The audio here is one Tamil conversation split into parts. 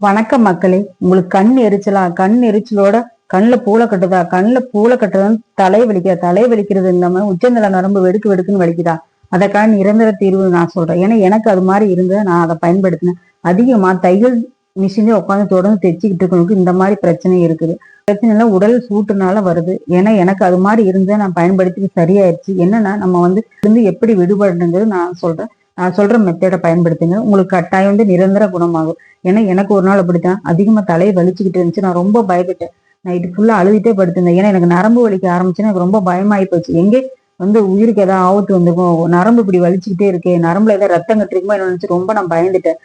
வணக்கம் மக்களே. உங்களுக்கு கண் எரிச்சலா? கண் எரிச்சலோட கண்ணில் பூளை கட்டுதா? கண்ணில் பூளை கட்டுறதுன்னு தலை வலிக்கிறா தலை வலிக்கிறது இல்லாமல் உச்சந்தல நரம்பு வெடுக்கு வெடுக்குன்னு வலிக்குதா? அதற்கான நிரந்தர தீர்வு நான் சொல்றேன். ஏன்னா எனக்கு அது மாதிரி இருந்தது நான் அதை பயன்படுத்தினேன். அதிகமா தையல் மிஷினே உட்காந்து தொடர்ந்து தைச்சிக்கிட்டு இருக்கவங்களுக்கு இந்த மாதிரி பிரச்சனை இருக்குது. பிரச்சனைலாம் உடல் சூட்டுனால வருது. ஏன்னா எனக்கு அது மாதிரி இருந்து நான் பயன்படுத்தி சரியாயிருச்சு. என்னன்னா நம்ம வந்து இருந்து எப்படி விடுபடுங்கிறது நான் சொல்றேன். நான் சொல்ற மெத்தேடை பயன்படுத்துங்க. உங்களுக்கு கட்டாயம் வந்து நிரந்தர குணமாகும். ஏன்னா எனக்கு ஒரு நாள் அப்படித்தான். அதிகமா தலையை வலிச்சுக்கிட்டு இருந்துச்சு. நான் ரொம்ப பயப்பட்டேன். நைட்டு ஃபுல்லா அழுதுட்டே படுத்திருந்தேன். ஏன்னா எனக்கு நரம்பு வலிக்க ஆரம்பிச்சுன்னா எனக்கு ரொம்ப பயமாயி போச்சு. எங்கே? வந்து உயிருக்கு ஏதாவது ஆபத்து வந்துக்கும் நரம்பு இப்படி வலிச்சுக்கிட்டே இருக்கே. நரம்புல ஏதாவது ரத்தம் கட்டிருக்குமோ என்ன நினைச்சு ரொம்ப நான் பயந்துட்டேன்.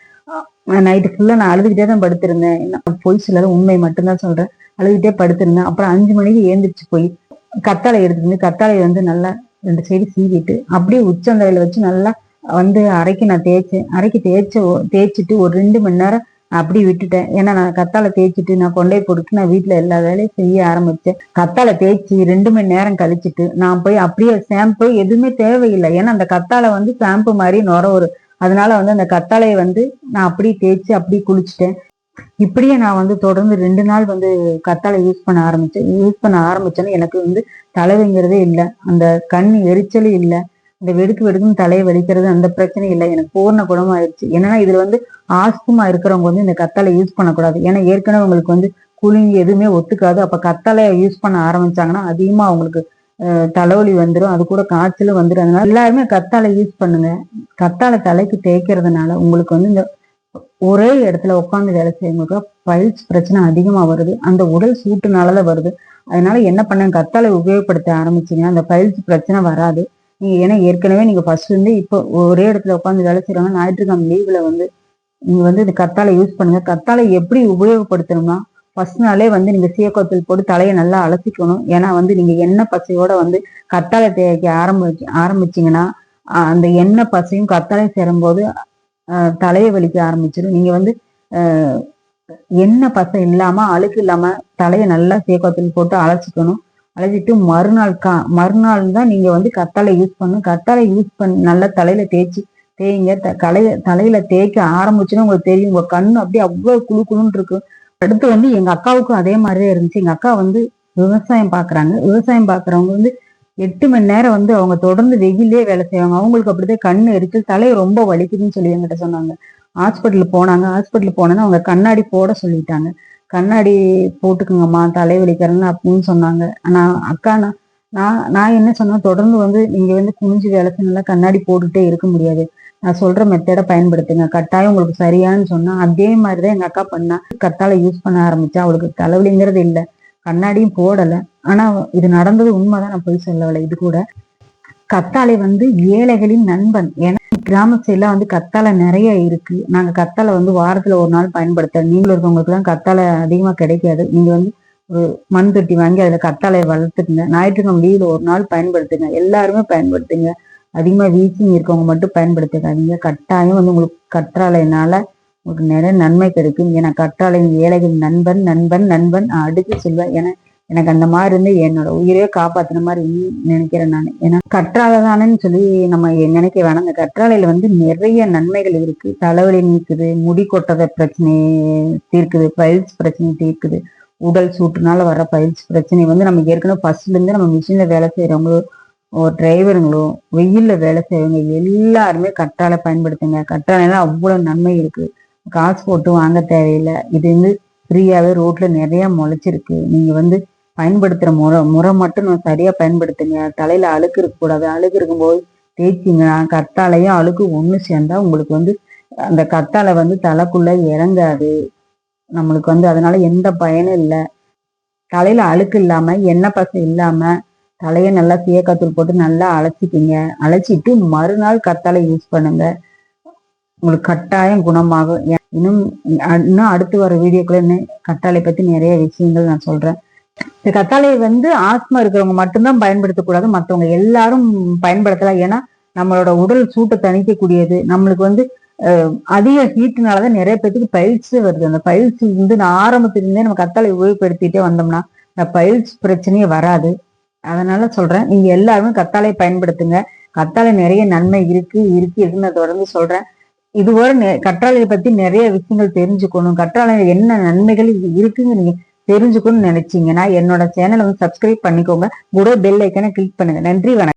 நைட்டு ஃபுல்லா நான் அழுதுகிட்டே தான் படுத்திருந்தேன். நான் பொய் சொல்லாத உண்மை மட்டும்தான் சொல்றேன். அழுதுகிட்டே படுத்திருந்தேன். அப்புறம் அஞ்சு மணிக்கு ஏந்திரிச்சு போய் கத்தாழை எடுத்துட்டு வந்து கத்தாழையை வந்து நல்லா ரெண்டு சைடு சீவிட்டு அப்படியே உச்சந்தலையில வச்சு நல்லா வந்து அரைக்கு நான் தேய்ச்சேன் அரைக்கு தேய்ச்ச தேய்ச்சிட்டு ஒரு ரெண்டு மணி நேரம் அப்படி விட்டுட்டேன். ஏன்னா நான் கத்தாழை தேய்ச்சிட்டு நான் கொண்டே கொடுத்து நான் வீட்டில் எல்லா வேலையும் செய்ய ஆரம்பித்தேன் கத்தாழை தேய்ச்சி ரெண்டு மணி நேரம் கழிச்சிட்டு நான் போய் அப்படியே ஷாம்பு எதுவுமே தேவையில்லை. ஏன்னா அந்த கத்தாழை வந்து ஷாம்பு மாதிரி நுர ஒரு அதனால வந்து அந்த கத்தாழையை வந்து நான் அப்படியே தேய்ச்சி அப்படியே குளிச்சுட்டேன். இப்படியே நான் வந்து தொடர்ந்து ரெண்டு நாள் வந்து கத்தாழை யூஸ் பண்ண ஆரம்பிச்சேன். யூஸ் பண்ண ஆரம்பிச்சேன்னு எனக்கு வந்து தலைவைங்கிறதே இல்லை. அந்த கண் எரிச்சலும் இல்லை. இந்த வெடுக்கு வெடுக்குன்னு தலையை வலிக்கிறது அந்த பிரச்சனை இல்லை. எனக்கு பூர்ண குணமாயிருச்சு. என்னன்னா இதுல வந்து ஆஸ்துமா இருக்கிறவங்க வந்து இந்த கத்தாழை யூஸ் பண்ணக்கூடாது. ஏன்னா ஏற்கனவே உங்களுக்கு வந்து குளிங்கி எதுவுமே ஒத்துக்காது. அப்ப கத்தாழையை யூஸ் பண்ண ஆரம்பிச்சாங்கன்னா அதிகமா அவங்களுக்கு தலைவலி வந்துடும் அது கூட காய்ச்சலும் வந்துடும் அதனால எல்லாருமே கத்தாழை யூஸ் பண்ணுங்க. கத்தாழை தலைக்கு தேய்க்கிறதுனால உங்களுக்கு வந்து இந்த ஒரே இடத்துல உட்காந்து வேலை செய்யவங்களுக்கு பைல்ஸ் பிரச்சனை அதிகமா வருது. அந்த உடல் சூட்டுனாலதான் வருது. அதனால என்ன பண்ணுங்க கத்தாழை உபயோகப்படுத்த ஆரம்பிச்சீங்கன்னா அந்த பைல்ஸ் பிரச்சனை வராது. நீங்க ஏன்னா ஏற்கனவே நீங்க ஃபர்ஸ்ட் இருந்து இப்போ ஒரே இடத்துல உட்காந்து வேலை செய்யறவங்க ஞாயிற்றுக்கிழமை லீவ்ல வந்து நீங்க வந்து இந்த கத்தாழை யூஸ் பண்ணுங்க. கத்தாழை எப்படி உபயோகப்படுத்தணும்னா ஃபர்ஸ்ட் நாளே வந்து நீங்க சீயக்கோத்தல் போட்டு தலையை நல்லா அலசிக்கணும். ஏன்னா வந்து நீங்க எண்ணெய் பசையோட வந்து கத்தாழை தேய்க்க ஆரம்பிச்சு ஆரம்பிச்சீங்கன்னா அந்த எண்ணெய் பசையும் கத்தாழை சேரும்போது தலையை வலிக்க ஆரம்பிச்சிடும். நீங்க வந்து எண்ணெய் பசை இல்லாம அழுக்கு இல்லாம தலையை நல்லா சீயக்கோத்தல் போட்டு அலசிக்கணும். அலசிட்டு மறுநாள் கா மறுநாள் தான் நீங்க வந்து கத்தாழை யூஸ் பண்ணணும். கத்தாழை யூஸ் பண்ணி நல்லா தலையில தேய்ச்சி தேய்ங்க. த- தலைய தலையில தேய்க்க ஆரம்பிச்சுன்னா உங்களுக்கு தெரியும். உங்க கண்ணு அப்படியே அவ்வளவு குளு குழுன்னு இருக்கும் அடுத்து வந்து எங்க அக்காவுக்கும் அதே மாதிரியே இருந்துச்சு. எங்க அக்கா வந்து விவசாயம் பாக்குறாங்க. விவசாயம் பாக்குறவங்க வந்து எட்டு மணி நேரம் வந்து அவங்க தொடர்ந்து வெயிலே வேலை செய்வாங்க. அவங்களுக்கு அப்படிதான் கண்ணு எரிச்சல் தலையை ரொம்ப வலிக்குதுன்னு சொல்லி என்கிட்ட சொன்னாங்க. ஹாஸ்பிட்டல் போனாங்க. ஹாஸ்பிட்டல் போனோன்னா அவங்க கண்ணாடி போட சொல்லிட்டாங்க. கண்ணாடி போட்டுக்குங்கம்மா தலைவலிக்கிறேன்னு அப்படின்னு சொன்னாங்க. ஆனால் அக்கா நான் நான் நான் என்ன சொன்னேன்? தொடர்ந்து வந்து நீங்க வந்து குனிஞ்சு வேலை செய்யலாம் கண்ணாடி போட்டுட்டே இருக்க முடியாது. நான் சொல்ற மெத்தடை பயன்படுத்துங்க. கட்டாயம் உங்களுக்கு சரியான்னு சொன்னா அதே மாதிரிதான் எங்க அக்கா பண்ணா. கத்தாழை யூஸ் பண்ண ஆரம்பிச்சா அவளுக்கு தலைவலிங்கிறது இல்லை. கண்ணாடியும் போடல. ஆனா இது நடந்தது உண்மைதான். நான் போய் சொல்லவில்லை. இது கூட. கத்தாழை வந்து ஏழைகளின் நண்பன். ஏன்னா கிராம சைட்லாம் வந்து கத்தாழை நிறைய இருக்கு நாங்க கத்தாழை வந்து வாரத்துல ஒரு நாள் பயன்படுத்த நீங்களும் இருக்கவங்களுக்கு தான் கத்தாழை அதிகமா கிடைக்காது நீங்க வந்து ஒரு மண் தொட்டி வாங்கி அதுல கத்தாழையை வளர்த்துக்குங்க ஞாயிற்றுக்கிழமை லீவ்ல ஒரு நாள் பயன்படுத்துங்க எல்லாருமே பயன்படுத்துங்க அதிகமா வீச்சிங் இருக்கவங்க மட்டும் பயன்படுத்திக்காதீங்க கட்டாயம் வந்து உங்களுக்கு கற்றாழைனால உங்களுக்கு நிறைய நன்மை கிடைக்கும் ஏன்னா கற்றாழையின் ஏழைகள் நண்பன் நண்பன் நண்பன் நான் அடுத்து சொல்வேன் ஏன்னா எனக்கு அந்த மாதிரி இருந்து என்னோட உயிரே காப்பாத்துன மாதிரி நினைக்கிறேன் நான். ஏன்னா கற்றாழை தானேன்னு சொல்லி நம்ம நினைக்க வேணாம். அந்த கற்றாழையில வந்து நிறைய நன்மைகள் இருக்கு. தலைவலி நீக்குது முடி கொட்டத பிரச்சனை தீர்க்குது பயில்ஸ் பிரச்சனை தீர்க்குது. உடல் சூட்டுனால வர பயிற்சி பிரச்சனை வந்து நம்ம ஏற்கனவே ஃபர்ஸ்ட்ல இருந்து நம்ம மிஷின்ல வேலை செய்கிறவங்களோ ஒரு டிரைவருங்களோ வெயில்ல வேலை செய்யறவங்க எல்லாருமே கற்றாழை பயன்படுத்துங்க. கற்றாழைல அவ்வளவு நன்மை இருக்கு. காசு போட்டு வாங்க தேவையில்லை. இது வந்து ஃப்ரீயாவே ரோட்ல நிறைய முளைச்சிருக்கு. நீங்க வந்து பயன்படுத்துற முறை முறை மட்டும் நான் சரியா பயன்படுத்துங்க. தலையில அழுக்கு இருக்கக்கூடாது அழுக்கு இருக்கும்போது தேய்ச்சிங்க. கத்தாழையும் அழுக்கு ஒண்ணு சேர்ந்தா உங்களுக்கு வந்து அந்த கத்தாழை வந்து தலைக்குள்ள இறங்காது. நம்மளுக்கு வந்து அதனால எந்த பயனும் இல்லை. தலையில அழுக்கு இல்லாம எண்ணெய் பசை இல்லாம தலையை நல்லா சீயக்காத்தூள் போட்டு நல்லா அழைச்சிக்கிங்க அழைச்சிட்டு மறுநாள் கத்தாழை யூஸ் பண்ணுங்க. உங்களுக்கு கட்டாயம் குணமாகும். ஏன் இன்னும் இன்னும் அடுத்து வர வீடியோக்குள்ள இன்னும் கத்தாழை பத்தி நிறைய விஷயங்கள் நான் சொல்றேன். இந்த கத்தாழையை வந்து ஆஸ்மா இருக்கிறவங்க மட்டும்தான் பயன்படுத்தக்கூடாது மற்றவங்க எல்லாரும் பயன்படுத்தலாம். ஏன்னா நம்மளோட உடல் சூட்டை தணிக்கக்கூடியது. நம்மளுக்கு வந்து அஹ், அதிக ஹீட்டுனாலதான் நிறைய பேத்துக்கு பயிற்சி வருது. அந்த பயிற்சி வந்து நான் ஆரம்பத்திலிருந்தே நம்ம கத்தாழை உபயோகப்படுத்திட்டே வந்தோம்னா இந்த பயிற்சி பிரச்சனையே வராது. அதனால சொல்றேன் நீங்க எல்லாருமே கத்தாழை பயன்படுத்துங்க. கத்தாழை நிறைய நன்மை இருக்கு இருக்கு இருக்குன்னு நான் தொடர்ந்து சொல்றேன். இதுவரை நெ- கற்றாழையை பத்தி நிறைய விஷயங்கள் தெரிஞ்சுக்கணும். கற்றாழை என்ன நன்மைகள் இருக்குங்க நீங்க தெரிஞ்சுக்கணும்னு நினைச்சீங்கன்னா என்னோட சேனலை வந்து சப்ஸ்கிரைப் பண்ணிக்கோங்க. கூட பெல் ஐக்கனை கிளிக் பண்ணுங்க. நன்றி வணக்கம்.